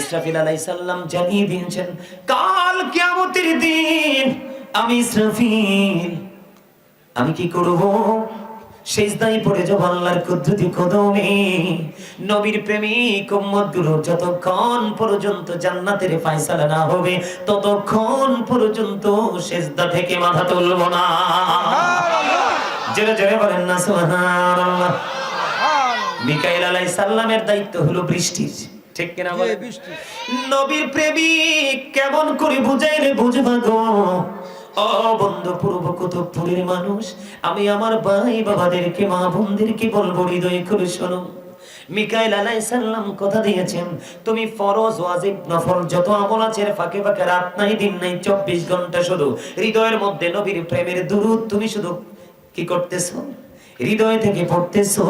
ইসরাফিল আলাইসাল্লাম জানিয়ে দিয়েছেন কাল কিয়ামতের দিন আমি ইসরাফিল আমি কি করব? সেজদাই পড়ে যাব আল্লাহর কুদরতি কদমে। নবীর প্রেমিক উম্মতগুলো যতক্ষণ পর্যন্ত জান্নাতের ফয়সালা না হবে ততক্ষণ পর্যন্ত সেজদা থেকে মাথা তুলব না। জোরে জোরে বলেন না সুবহানাল্লাহ। মিকাইল আলাইহিস সালামের দায়িত্ব হলো বৃষ্টির। ঠিক কিনা নবীর প্রেমিক কেমন করে বুঝাইলে বুঝবা গো? ও বন্ধু পূর্ব কুতুবপুরের মানুষ আমি আমার ভাই বাবাদেরকে মা বোনদেরকে বলব হৃদয় করে শোনো। মিকাইল আলাইহিস সালাম কথা দিয়েছেন তুমি ফরজ ওয়াজিব নফল যত আমল আছে ফাঁকে ফাঁকে রাত নাই দিন নাই চব্বিশ ঘণ্টা শুধু হৃদয়ের মধ্যে নবীর প্রেমের দুরুদ তুমি শুধু কি করতেছো? হৃদয় থেকে পড়তেছো?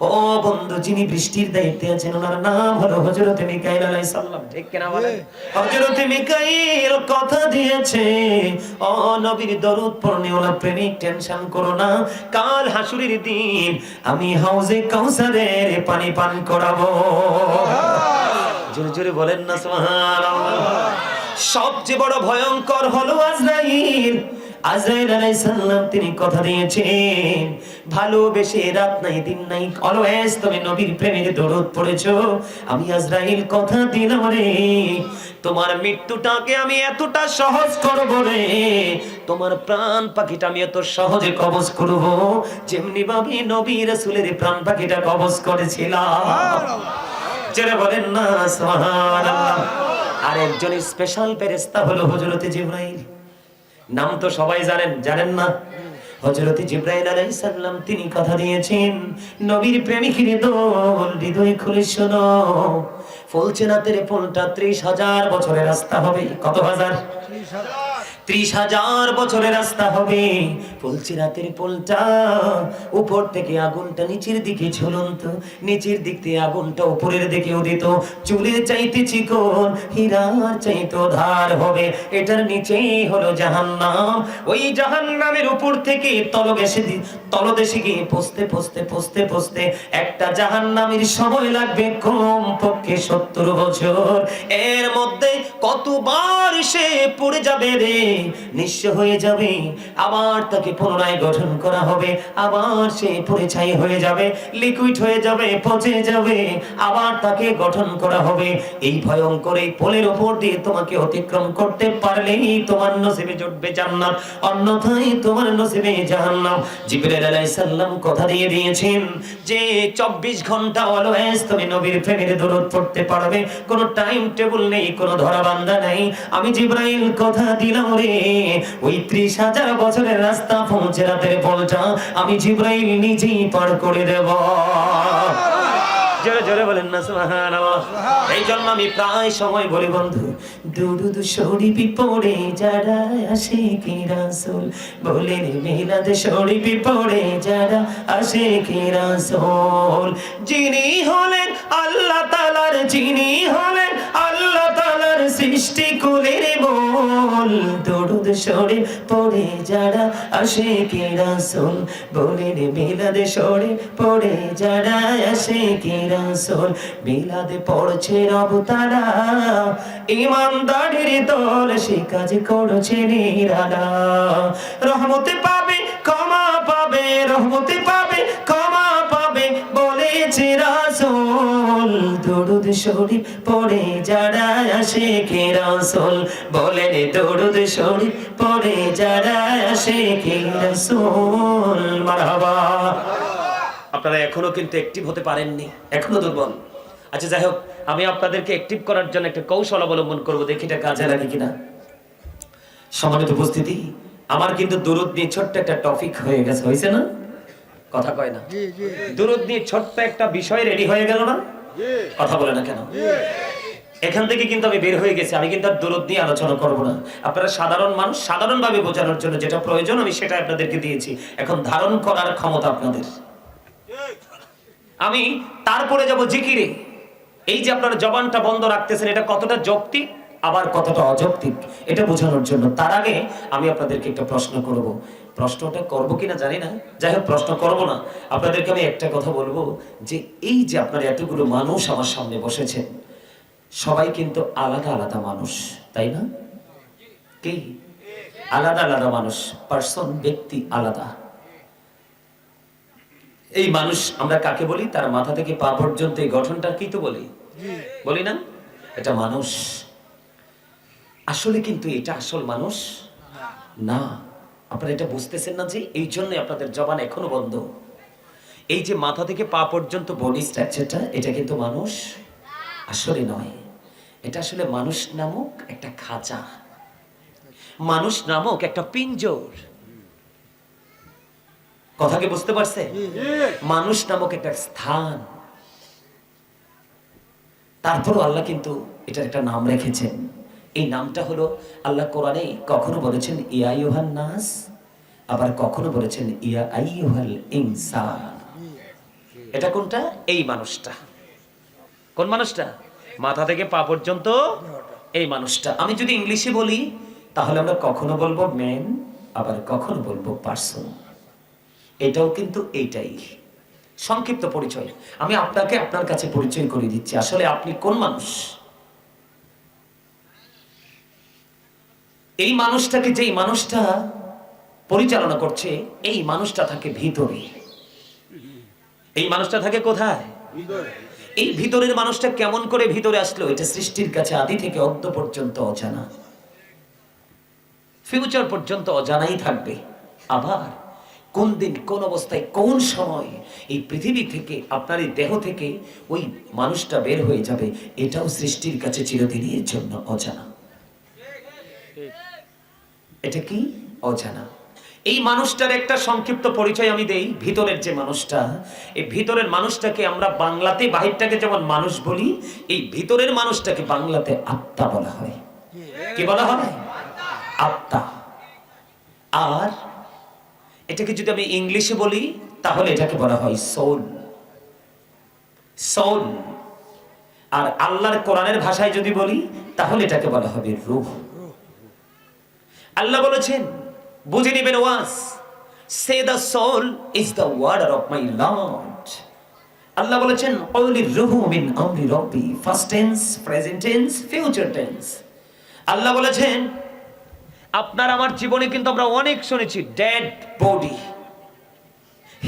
ও বন্ধু যিনি বৃষ্টির দায়িত্বে আছেন ওনার নাম হলো হযরত মিকাইল আলাইহিস সালাম। ঠিক কিনা বলেন? হযরত মিকাইল কথা দিয়েছে। ও নবীর দরুদ পড়নে ওলা প্রেমিক টেনশন করো না। কাল হাসুরের দিন আমি হাউজে কাউসারের পানি পান করাবো। জোরে জোরে বলেন না সুবহানাল্লাহ। সবচেয়ে বড় ভয়ঙ্কর হলো আজরাইল। আজরাইল আলাইহিস সালাম তিনি কথা দিয়েছেন ভালোবেসে রাত নাই দিন নাই অলওয়েজ তুমি নবীর প্রেমের দরদ পড়েছো। আমি আজরাইল কথা দিলাম রে তোমার মৃত্যুটাকে আমি এতটা সহজ করব রে তোমার প্রাণ পাখিটা আমি এত সহজে কবজ করব যেমনি ভাবে নবী রাসূলের প্রাণ পাখিটা কবজ করেছিলাম। জেনে বলেন না সুবহানাল্লাহ। আর একজন স্পেশাল ফেরেশতা হলো হযরতে জিবরাইল। নাম তো সবাই জানেন জানেন না? হযরতে জিব্রাইল আলাইহিস তিনি কথা দিয়েছেন, নবীর প্রেমিকের দল হৃদয় খুলে শোনো। ফুলচেনাতের পোলটা ত্রিশ হাজার বছরের রাস্তা হবে, কত হাজার। বছরের রাস্তা হবে। ফুলছি রাতের পোলটা উপর থেকে আগুনটা নিচের দিকে ঝুলন্ত। নিচের দিক থেকে আগুনটা উপরের দিকে উদিত চুলের চাইতে চিকন, হীরার চাইতে ধার হবে। এটার নিচেই হলো জাহান্নাম। ওই জাহান্নামের উপর থেকে তলদেশে তলদেশে গিয়ে পৌঁছতে পৌঁছতে পৌঁছতে পৌঁছতে একটা জাহান্নামের সময় লাগবে কম পক্ষে সত্তর বছর, এর মধ্যে কতবার সে পড়ে যাবে রে? নিঃস্ব হয়ে যাবে, আবার তাকে পুনরায় গঠন করা হবে, আবার সে পড়ে ছাই হয়ে যাবে লিকুইড হয়ে যাবে, পচে যাবে, আবার তাকে গঠন করা হবে। এই ভয়ঙ্কর এই পোলের উপর দিয়ে তোমাকে অতিক্রম করতে পারলেই তোমার নসিবে জুটবে জান্নাত, অন্যথায় তোমার নসিবে জাহান্নাম। জিবরাইল আলাইহিস সালাম কথা দিয়ে দিয়েছেন যে 24 ঘণ্টা অলওয়েজ তুমি নবীর প্রেমের দরুদ পড়তে পারবে? কোনো টাইম টেবিল নেই, কোনো ধরা বান্ধা নেই। আমি জিব্রাইল, কথা দিলাম রে। ওই 30000 বছরের রাস্তা পৌঁছে রাতের পলটা আমি জিব্রাইল নিজেই পার করে দেব। জোরে জোরে বলেন না, সুবহানাল্লাহ। এই জন্য আমি প্রায় সময় বলি, বন্ধু দুরুদ শরীফি পড়ে যারা আসে কি রাসূল বলে রে মিলাদ শরীফি পড়ে যারা আসে কি রাসূল যিনি হলেন আল্লাহ তাআলার, যিনি হলেন আল্লাহ তাআলার সৃষ্টি কুলের বল। দুরুদ শরীফ পড়ে যারা আসে কি রাসূল? বলে রে মিলাদ শরীফ পড়ে যারা আসে কি রাসূল? মিলাদে পড়ছে রব তারা। ইমানদারের দল সে কাজ করছে নিরালা। রহমতে পাবে, ক্ষমা পাবে, রহমতে পাবে। দরুদ শরীফ পড়ে যারা আসে কে রাসূল বলে রে দরুদ শরীফ পড়ে যারা আসে কে রাসূল মারহাবা। আপনারা এখনও কিন্তু অ্যাক্টিভ হতে পারেননি এখনও দুর্বল। আচ্ছা যাই হোক আমি আপনাদেরকে অ্যাক্টিভ করার জন্য একটা কৌশল অবলম্বন করব দেখি এটা কাজে লাগে কিনা। সম্মানিত উপস্থিতি আমার কিন্তু দূরত নিয়ে ছোট্ট একটা টপিক হয়ে গেছে হয়েছে না? কথা কয় না। দূরত নিয়ে ছোট্ট একটা বিষয় রেডি হয়ে গেল না? কথা বলে না কেন? এখান থেকে কিন্তু আমি বের হয়ে গেছি আমি কিন্তু আর দূরত নিয়ে আলোচনা করব না। আপনারা সাধারণ মানুষ সাধারণভাবে বোঝানোর জন্য যেটা প্রয়োজন আমি সেটা আপনাদেরকে দিয়েছি। এখন ধারণ করার ক্ষমতা আপনাদের। আমি তারপরে যাব জিকিরে। এই যে আপনারা জবানটা বন্ধ রাখতেছেন এটা কতটা যৌক্তিক আবার কতটা অযৌক্তিক এটা বোঝানোর জন্য। তার আগে আমি আপনাদেরকে একটা প্রশ্ন করব। প্রশ্নটা করব কিনা জানি না। যাই হোক, প্রশ্ন করব না। আপনাদেরকে আমি একটা কথা বলব যে, এই যে আপনার এতগুলো মানুষ আমার সামনে বসেছেন, সবাই কিন্তু আলাদা আলাদা মানুষ, তাই না? কি? আলাদা আলাদা মানুষ পার্সন ব্যক্তি আলাদা। এই মানুষ আমরা কাকে বলি? তার মাথা থেকে পা পর্যন্ত এই গঠনটা কি তো বলি? বলি না? এটা মানুষ। আসলে কিন্তু এটা আসল মানুষ? না। আপনারা এটা বুঝতেছেন না যে এই জন্য আপনাদের জবান এখনও বন্ধ। এই যে মাথা থেকে পা পর্যন্ত বডি স্ট্রাকচারটা এটা কিন্তু মানুষ আসলে নয়। এটা আসলে মানুষ নামক একটা খাঁচা। মানুষ নামক একটা পিঞ্জর। কথা কি বুঝতে পারছে মানুষ নামক একটা স্থান। তারপরও আল্লাহ কিন্তু এটার একটা নাম রেখেছেন। এই নামটা হলো আল্লাহ কোরআনে কখনো বলেছেন, ইয়া ইউহান নাস আবার কখনো বলেছেন, ইয়া আইয়ুহাল ইনসান এটা কোনটা? এই মানুষটা। কোন মানুষটা? মাথা থেকে পা পর্যন্ত এই মানুষটা। আমি যদি ইংলিশে বলি, তাহলে আমরা কখনো বলব ম্যান আবার কখনো বলব পার্সন এটাও কিন্তু এইটাই। সংক্ষিপ্ত পরিচয়। আমি আপনাকে আপনার কাছে পরিচয় করে দিচ্ছি। আসলে আপনি কোন মানুষ? এই মানুষটাকে যেই মানুষটা পরিচালনা করছে, এই মানুষটা থাকে ভিতরে। এই মানুষটা থাকে কোথায়? এই ভিতরের মানুষটা কেমন করে ভিতরে আসলো? এটা সৃষ্টির কাছে আদি থেকে অন্ত পর্যন্ত অজানা। ফিউচার পর্যন্ত অজানাই থাকবে। আবার কোন দিন, কোন অবস্থায়, কোন সময় এই পৃথিবী থেকে, আপনার এই দেহ থেকে ওই মানুষটা বের হয়ে যাবে, এটাও সৃষ্টির কাছে চিরদিনের জন্য অজানা। এটা কি? অজানা। এই মানুষটার একটা সংক্ষিপ্ত পরিচয় আমি দেই। ভিতরের যে মানুষটা, এই ভিতরের মানুষটাকে আমরা বাংলাতে বাহিরটাকে যেমন মানুষ বলি, এই ভিতরের মানুষটাকে বাংলাতে আত্মা বলা হয়। কি বলা হয়? আত্মা। আর এটাকে যদি আমি ইংলিশে বলি, তাহলে এটাকে বলা হয় সোল সোল আর আল্লাহর কোরআনের ভাষায় যদি বলি, তাহলে এটাকে বলা হবে রূহ। আল্লাহ বলেছেন, বুঝে নিবেন ওয়াস, say the soul is the order of my lord. Allah বলেছেন অনলি রুহু মিন আমরি রব্বি, first tense, present tense, future tense. Allah বলেছেন, আপনার আমার জীবনে কিন্তু আমরা অনেক শুনেছি, dead body.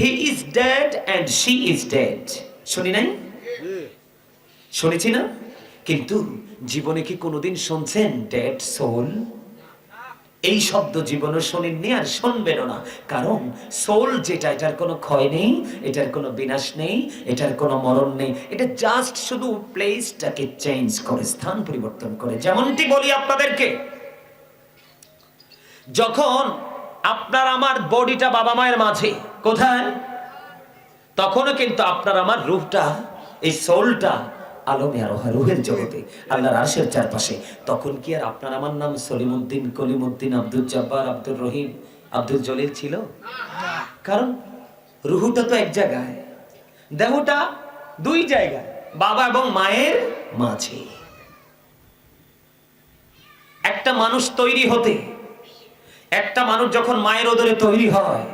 He is dead and she is dead. শুনি নাই? শুনেছি না? কিন্তু জীবনে কি কোনোদিন শুনছেন, ডেড সোল? এই শব্দ জীবনে শোনেননি আর শুনবেনও না। কারণ সোল যেটা, এটার কোনো ক্ষয় নেই, এটার কোনো বিনাশ নেই, এটার কোনো মরণ নেই। এটা জাস্ট শুধু প্লেসটাকে চেঞ্জ করে, স্থান পরিবর্তন করে। যেমনটি বলি আপনাদেরকে, যখন আপনার আমার বডিটা বাবা মায়ের মাঝে, কোথায়? তখনও কিন্তু আপনার আমার রূপটা, এই সোলটা আলমে আর রুহের জগতে। আল্লাহর আরশের চারপাশে। তখন কি আর আপনার, আমার নাম সলিমুদ্দিন, কলিমুদ্দিন, আব্দুল জব্বার আব্দুল রহিম, আব্দুল জলিল ছিল? কারণ রুহুটা তো এক জায়গায়, দেহটা দুই জায়গায়, বাবা এবং মায়ের মাঝে। একটা মানুষ তৈরি হতে, একটা মানুষ যখন মায়ের ওদরে তৈরি হয়,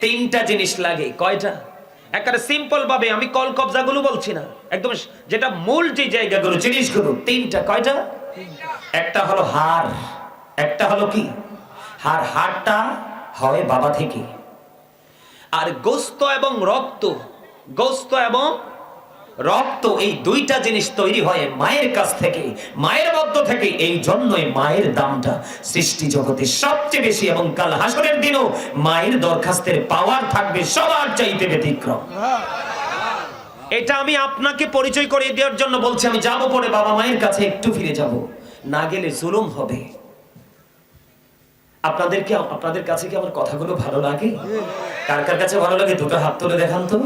তিনটা জিনিস লাগে। কয়টা? একেবারে সিম্পল ভাবে আমি কল কবজাগুলো বলছি না। একদম যেটা মূল যে জায়গাগুলো জিনিসগুলো তিনটা কয়টা? একটা হলো হার একটা হলো কি? হার হারটা হয় বাবা থেকে। আর গোস্ত এবং রক্ত গোস্ত এবং রক্ত এই দুইটা জিনিস তৈরি হয় মায়ের কাছ থেকে, মায়ের মধ্য থেকে, এই জন্যই মায়ের দামটা সৃষ্টি জগতে সবচেয়ে বেশি এবং কাল হাসরের দিনও মায়ের দরখাস্তের পাওয়ার থাকবে সবার চাইতে ব্যতিক্রম। এটা আমি আপনাকে পরিচয় করে দেওয়ার জন্য বলছি, আমি যাব পরে বাবা মায়ের কাছে একটু ফিরে যাব। না গেলে জুলুম হবে। আপনাদেরকে আপনাদের কাছে কি আমার কথাগুলো ভালো লাগে? কার কার কাছে ভালো লাগে? দুটো হাত তুলে দেখান তো।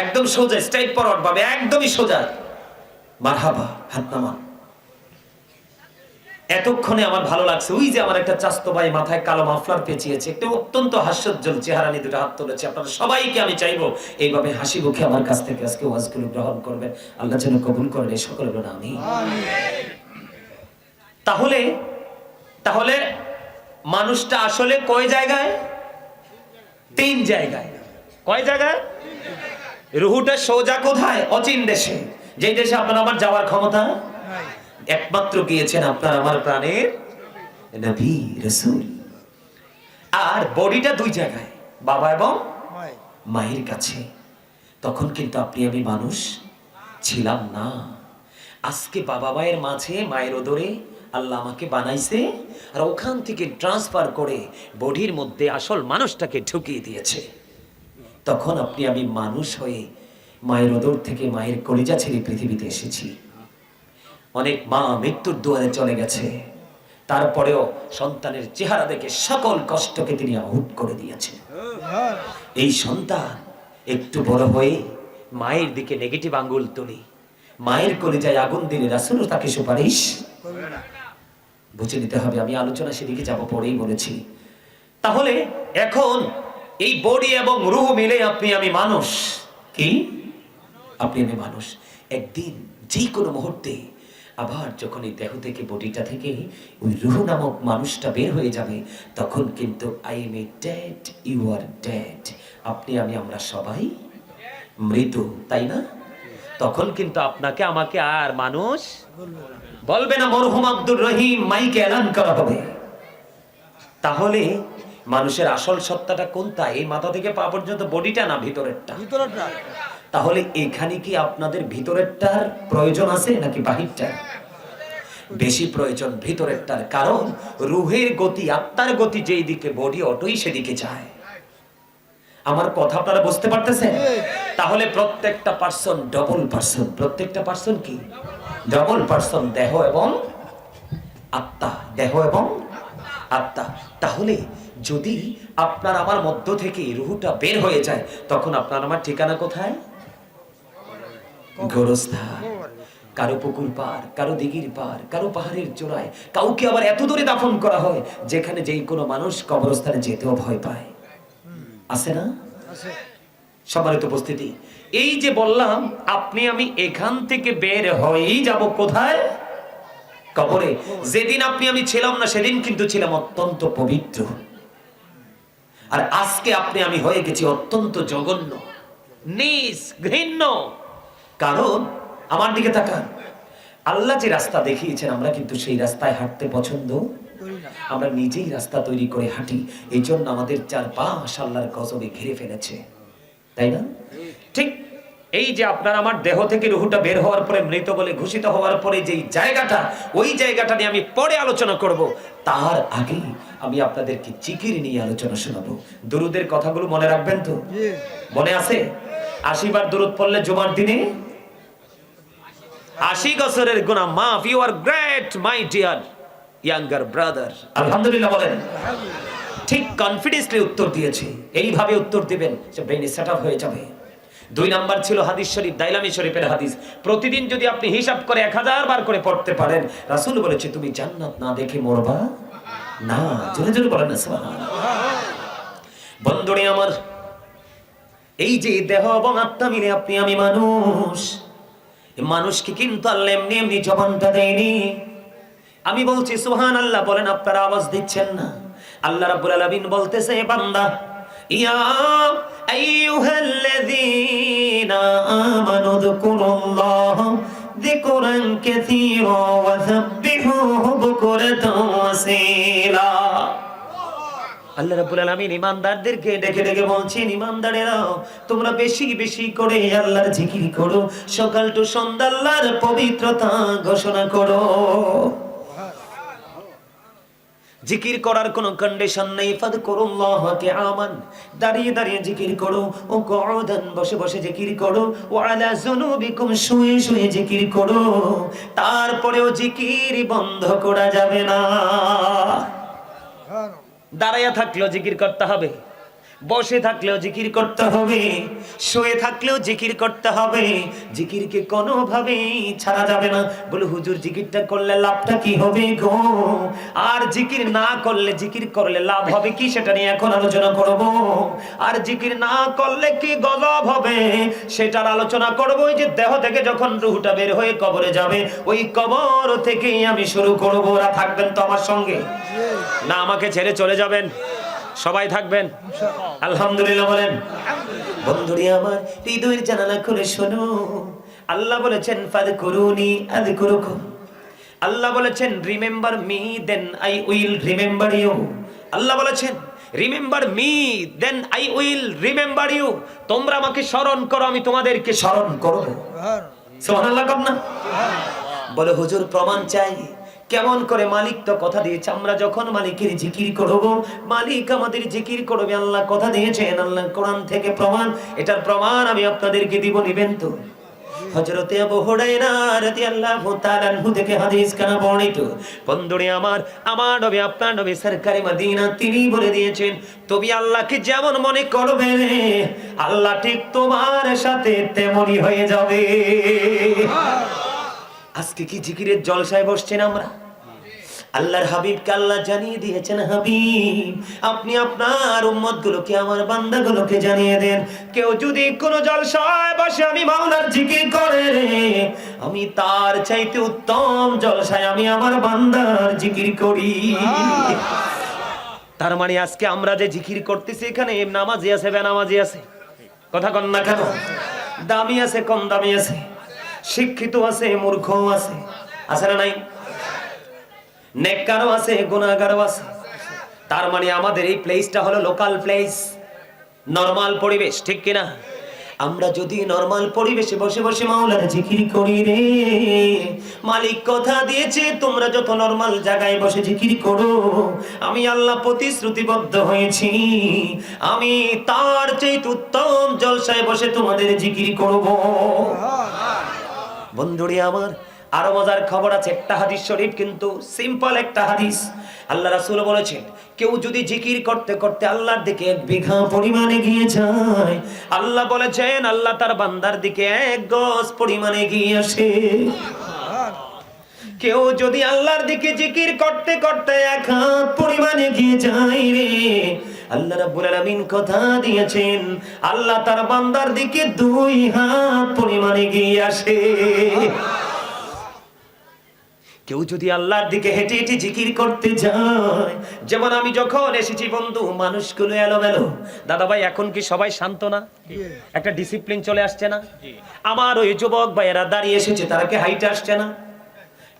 একদম সোজা স্ট্রাইট ফরওয়ার্ড ভাবে একদমই সোজা। মারহাবা হাত নামা এতক্ষণে আমার ভালো লাগছে ওই যে আমার একটা চাস্তো ভাই মাথায় কালো মাফলার পেঁচিয়েছে একটা অত্যন্ত হাস্যোজ্জ্বল চেহারা নিয়ে দুটো হাত তুলেছে। আপনারা সবাইকে আমি চাইব এইভাবে হাসি মুখে আমার কাছ থেকে আজকে ওয়াজগুলো গ্রহণ করবেন। আল্লাহ যেন কবুল করেন এই সকলের আমি তাহলে তাহলে মানুষটা আসলে কয় জায়গায়? তিন জায়গায়। কয় জায়গায়? রুহুটা সোজা কোথায়? অচিন দেশে। যেই দেশে আপনার আমার যাওয়ার ক্ষমতা? একমাত্র গিয়েছেন আপনার আমার প্রাণের নবী রসুল। আর বডিটা দুই জায়গায় বাবা এবং মায়ের কাছে। তখন কিন্তু আপনি আমি মানুষ ছিলাম না। আজকে বাবা মায়ের মাঝে মায়ের ওদরে আল্লাহ আমাকে বানাইছে আর ওখান থেকে ট্রান্সফার করে বডির মধ্যে আসল মানুষটাকে ঢুকিয়ে দিয়েছে। তখন আপনি, আমি মানুষ হয়ে মায়ের ওদর থেকে মায়ের কলিজা ছেড়ে পৃথিবীতে এসেছি। অনেক মা মৃত্যুর দুয়ারে চলে গেছে। তারপরেও সন্তানের চেহারা দেখে সকল কষ্টকে তিনি আহুট করে দিয়েছেন। এই সন্তান একটু বড় হয়ে মায়ের দিকে নেগেটিভ আঙ্গুল তুলি। মায়ের কলিজায় আগুন দিলে রাসুলও তাকে সুপারিশ বুঝে নিতে হবে। আমি আলোচনা সেদিকে যাব, পরেই বলেছি। তাহলে এখন এই বডি এবং রুহ মিলে আপনি, আমি মানুষ। কি? আপনি, আমি মানুষ। একদিন যে কোনো মুহূর্তে আবার যখন এই দেহ থেকে, বডিটা থেকে ওই রুহ নামক মানুষটা বের হয়ে যাবে, তখন কিন্তু I am a dead you are dead আপনি, আমি, আমরা সবাই মৃত, তাই না? তখন কিন্তু আপনাকে, আমাকে আর মানুষ বলবে না, মরহুম আব্দুর রহিম, মাইকে এলান করা হবে। তাহলে মানুষের আসল সত্তাটা কোনটা? এই মাথা থেকে পা পর্যন্ত বডিটা না ভিতরেরটা? তাহলে এখানে কি আপনাদের ভিতরেরটার প্রয়োজন আছে নাকি বাহিরটার? বেশি প্রয়োজন ভিতরেরটার। কারণ রুহের গতি আত্মার গতি যেই দিকে বডি অটোই সেদিকে যায়। আমার কথা আপনারা বুঝতে পারতেছেন? তাহলে প্রত্যেকটা পার্সন ডবল পার্সন প্রত্যেকটা পার্সন কি? ডবল পার্সন দেহ এবং আত্মা। দেহ এবং আত্মা। তাহলে যদি আপনার আমার মধ্য থেকে রুহুটা বের হয়ে যায় তখন আপনার আমার ঠিকানা কোথায়? গোরস্থান। কারও পুকুর পার কারও দিঘির পার কারও পাহাড়ের চূড়ায়। কাউকে আবার এত দূরে দাফন করা হয় যেখানে যেই কোনো মানুষ কবরস্থানে যেতেও ভয় পায়। আছে না? সম্মানিত উপস্থিতি। এই যে বললাম আপনি আমি এখান থেকে বের হয়েই যাব কোথায়? কবরে, যেদিন আপনি, আমি ছিলাম না, সেদিন কিন্তু ছিলাম অত্যন্ত পবিত্র। আর আজকে আপনি, আমি হয়ে গেছি অত্যন্ত জঘন্য নিস ঘৃণ্য। কারণ, আমার দিকে তাকান। আল্লাহ যে রাস্তা দেখিয়েছেন, আমরা কিন্তু সেই রাস্তায় হাঁটতে পছন্দ। আমরা নিজেই রাস্তা তৈরি করে হাঁটি। এই জন্য আমাদের চারপাশ আল্লাহর গজবে ঘিরে ফেলেছে। তাই না? ঠিক এই যে আপনার আমার দেহ থেকে রুহুটা বের হওয়ার পরে মৃত বলে ঘোষিত হওয়ার পরে যেই জায়গাটা ওই জায়গাটা নিয়ে আমি পরে আলোচনা করব তার আগে আমি আপনাদেরকে জিকির নিয়ে আলোচনা শোনাবো। দুরুদের কথাগুলো মনে রাখবেন তো? মনে আছে? আশিবার দুরুদ পড়লে জুমার দিনে? আশি বছরের গুণা মাফ you are great my dear younger brother আলহামদুলিল্লাহ বলেন। ঠিক কনফিডেন্সলি উত্তর দিয়েছে। এইভাবে উত্তর দিবেন সে ব্রেনে সেট হয়ে যাবে। দুই নাম্বার ছিল হাদিস শরীফ, দাইলামি শরীফের হাদিস। প্রতিদিন যদি আপনি হিসাব করে এক হাজার বার করে পড়তে পারেন, রাসুল বলেছে, তুমি জান্নাত না দেখে মরবা? না, জোরে জোরে বলেন বন্ধুরে আমার, এই যে দেহ এবং আত্মা মিলে আপনি আমি মানুষ মানুষকে কিন্তু আল্লাহ এমনি এমনি জবানটা দেয়নি। আমি বলছি সুহান আল্লাহ বলেন, আপনারা আওয়াজ দিচ্ছেন না। আল্লাহ রাব্বুল আলামিন বলতেছে বান্দা ইয়া আইয়ুহাল্লাযীনা আমানু যকুরুল্লাহ যিকরান কাসীরা ওয়া সাব্বিহুহু বুকরাতাও ওয়াসীলা আল্লাহ রাব্বুল আলামিন ইমানদারদেরকে ডেকে ডেকে বলছেন, ইমানদারেরা, তোমরা বেশি বেশি করে আল্লাহর জিকির করো, সকাল টু সন্ধ্যা আল্লাহর পবিত্রতা ঘোষণা করো। জিকির করার কোনো কন্ডিশন নেই। ফাদ করুল্লাহ আমান দাঁড়িয়ে দাঁড়িয়ে জিকির করো। ও কদান বসে বসে জিকির করো। ও আলা জুনুবিকুম শুয়ে শুয়ে জিকির করো। তারপরেও জিকির বন্ধ করা যাবে না। দাঁড়াইয়া থাকলেও জিকির করতে হবে। বসে থাকলেও জিকির করতে হবে, শুয়ে থাকলেও জিকির করতে হবে। জিকিরকে কোনোভাবেই ছাড়া যাবে না। বলে, হুজুর, জিকিরটা করলে লাভটা কি হবে গো? আর জিকির না করলে জিকির করলে লাভ হবে কি সেটা নিয়ে এখন আলোচনা করব। আর জিকির না করলে কি গজব হবে সেটার আলোচনা করব। যে দেহ থেকে যখন রুহটা বের হয়ে কবরে যাবে, ওই কবর থেকেই আমি শুরু করব। ওরা থাকবেন তো আমার সঙ্গে? না, আমাকে ছেড়ে চলে যাবেন? সবাই থাকবেন। আলহামদুলিল্লাহ বলেন। বন্ধুরি আমার হৃদয়ের জানালা খুলে শোনো। আল্লাহ বলেছেন ফাদ করুনি আদ করুকুম আল্লাহ বলেছেন remember me then I will remember you. Allah বলেছেন remember me then I will remember you. তোমরা আমাকে স্মরণ করো আমি তোমাদেরকে স্মরণ করব। সুবহানাল্লাহ। কম না। বলে হুজুর প্রমাণ চাই। কেমন করে মালিক তো কথা দিয়েছে, আমরা যখন মালিকের জিকির করব, মালিক আমাদের জিকির করবে, আল্লাহ কথা দিয়েছেন, আল্লাহ কোরআন থেকে প্রমাণ, এটার প্রমাণ আমি আপনাদেরকে দিব, নিবেন তো? যেমন মনে করবে, আল্লাহ ঠিক তোমার সাথে তেমনই হয়ে যাবে। আজকে কি জিকিরের জলসায় বসছেন আমরা? আল্লাহর হাবিবকে আল্লাহ জানিয়ে দিয়েছেন, হাবিব, আপনি আপনার উম্মত গুলোকে আমার বান্দা গুলোকে জানিয়ে দেন, কেউ যদি কোন জলসায় বসে আমি মাওলার জিকির করে, আমি তার চাইতে উত্তম জলসায় আমি আমার বান্দার জিকির করি। তার মানে আজকে আমরা যে জিকির করতেছি এখানে, নামাজি আছে, বেনামাজি আছে। কথা কন না কেন? দামি আছে, কম দামি আছে। শিক্ষিত আছে, মূর্খও আছে। আছে না নাই? নেককারও আছে গুণাগারও আছে। তার মানে আমাদের এই প্লেসটা হলো লোকাল প্লেস নরমাল পরিবেশ, ঠিক কিনা? আমরা যদি নরমাল পরিবেশে বসে বসে মাওলার জিকির করি রে, মালিক কথা দিয়েছে, তোমরা যত নরমাল জায়গায় বসে জিকির করো, আমি আল্লাহ প্রতিশ্রুতিবদ্ধ হয়েছি। আমি তার চেয়ে উত্তম জলসায় বসে তোমাদের জিকির করব। বন্ধুরে আমার, আরও মজার খবর আছে, একটা হাদিস শরীফ কিন্তু সিম্পল একটা হাদিস। আল্লাহ রাসূল বলেছেন, কেউ যদি জিকির করতে করতে আল্লাহর দিকে এক বিঘা পরিমাণে গিয়ে যায়, আল্লাহ বলেছেন, আল্লাহ তার বান্দার দিকে এক গজ পরিমাণে গিয়ে আসে। কেউ যদি আল্লাহর দিকে জিকির করতে করতে এক হাত পরিমাণে গিয়ে যায় রে আল্লাহ রাব্বুল আলামিন কথা দিয়েছেন, আল্লাহ তার বান্দার দিকে দুই হাত পরিমাণে গিয়ে আসে। কেউ যদি আল্লাহর দিকে হেঁটে হেঁটে জিকির করতে যায়, যেমন আমি যখন এসেছি বন্ধু, মানুষগুলো এলোমেলো। দাদা ভাই এখন কি সবাই শান্ত না? একটা ডিসিপ্লিন চলে আসছে না? আমার ওই যুবক ভাইয়েরা দাঁড়িয়ে এসেছে, তারা কি হাইটে আসছে না?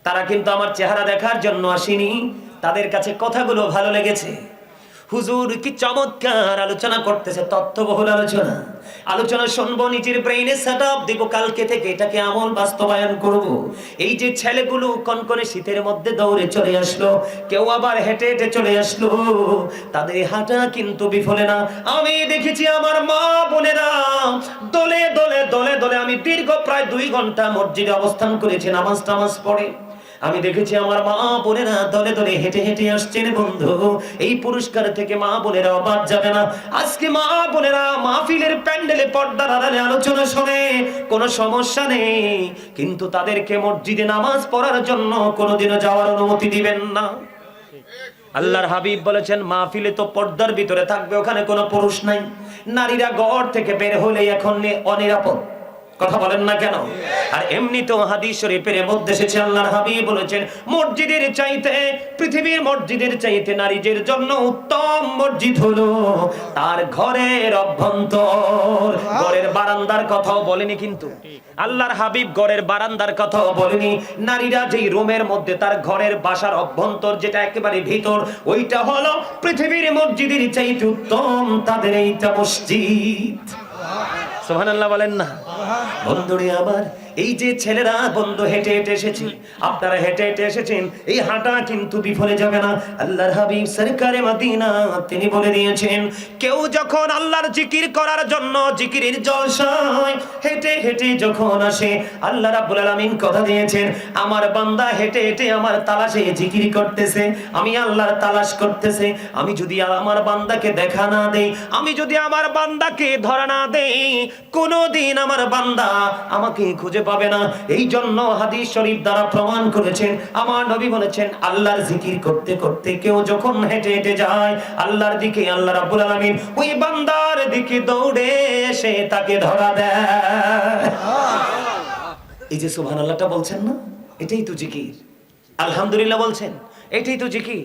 তারা কিন্তু আমার চেহারা দেখার জন্য আসেনি। তাদের কাছে কথাগুলো ভালো লেগেছে। হুজুর কি চমৎকার আলোচনা করতেছে, তথ্যবহুল আলোচনা। আলোচনা শুনব, নিজের ব্রেইনে সেট আপ দিব, কালকে থেকে এটাকে আমল বাস্তবায়ন করব। এই যে ছেলেগুলো কনকনে শীতের মধ্যে দৌড়ে চলে আসলো, কেউ আবার হেঁটে হেঁটে চলে আসলো, তাদের হাঁটা কিন্তু বিফলে না। আমি দেখেছি আমার মা বোনেরা দলে দলে দলে দলে, আমি দীর্ঘ প্রায় দুই ঘণ্টা মসজিদে অবস্থান করেছি, নামাজ টামাজ পড়ে। আমি দেখেছি আমার মা বোনেরা দলে দলে হেঁটে হেঁটে আসছেন বন্ধু। এই পুরস্কার থেকে মা বোনেরা বাদ যাবে না। আজকে মা বোনেরা মাহফিলের প্যান্ডেলে পর্দার আড়ালে আলোচনা শুনে, কোনো সমস্যা নেই। কিন্তু তাদেরকে মসজিদে নামাজ পড়ার জন্য কোনোদিনও যাওয়ার অনুমতি দিবেন না। আল্লাহর হাবিব বলেছেন, মাহফিলে তো পর্দার ভিতরে থাকবে, ওখানে কোনো পুরুষ নাই। নারীরা ঘর থেকে বের হলে এখন অনিরাপদ। কথা বলেন না কেন? আর এমনি তো হাদিস শরীফের মধ্যে এসেছে, আল্লাহর হাবিব বলেছেন, মসজিদের চাইতে, পৃথিবীর মসজিদের চাইতে নারীদের জন্য উত্তম মসজিদ হলো তার ঘরের অভ্যন্তর। ঘরের বারান্দার কথাও বলেনি কিন্তু। আল্লাহর হাবিব ঘরের বারান্দার কথাও বলেনি। নারীরা যেই রুমের মধ্যে তার ঘরের বাসার অভ্যন্তর যেটা একেবারে ভিতর, ওইটা হলো পৃথিবীর মসজিদের চাইতে উত্তম তাদের এইটা মসজিদ। সোহানাল্লাহ বলেন না। বন্ধুরে আমার এই যে ছেলেরা বন্ধু হেঁটে হেঁটে এসেছি, আপনারা হেঁটে হেঁটে এসেছেন, এই হাঁটা কিন্তু বিফলে যাবে না। আল্লাহর হাবিব সরকারে মদিনা, তিনি বলে দিয়েছেন, কেউ যখন আল্লাহর জিকির করার জন্য জিকিরের জলসায় হেঁটে হেঁটে যখন আসে, আল্লাহ রাব্বুল আলামিন কথা দিয়েছেন, আমার বান্দা হেঁটে হেঁটে আমার তালাশে জিকির করতেছে, আমি আল্লাহর তালাশ করতেছে, আমি যদি আমার বান্দাকে দেখা না দেই, আমি যদি আমার বান্দাকে ধরা না দেই, কোনোদিন আমার বান্দা আমাকে খুঁজে পাবে না। এই জন্য হাদিস শরীফ দ্বারা প্রমাণ করেছেন, আমার নবী বলেছেন, আল্লাহর জিকির করতে করতে কেউ যখন হেঁটে হেঁটে যায়, আল্লাহর দিকে, আল্লাহ রাব্বুল আলামিন ওই বান্দার দিকে দৌড়ে এসে তাকে ধরা দেয়। এই যে সুবহানাল্লাহটা বলছেন না, এটাই তো জিকির। আলহামদুলিল্লাহ বলছেন, এটাই তো জিকির।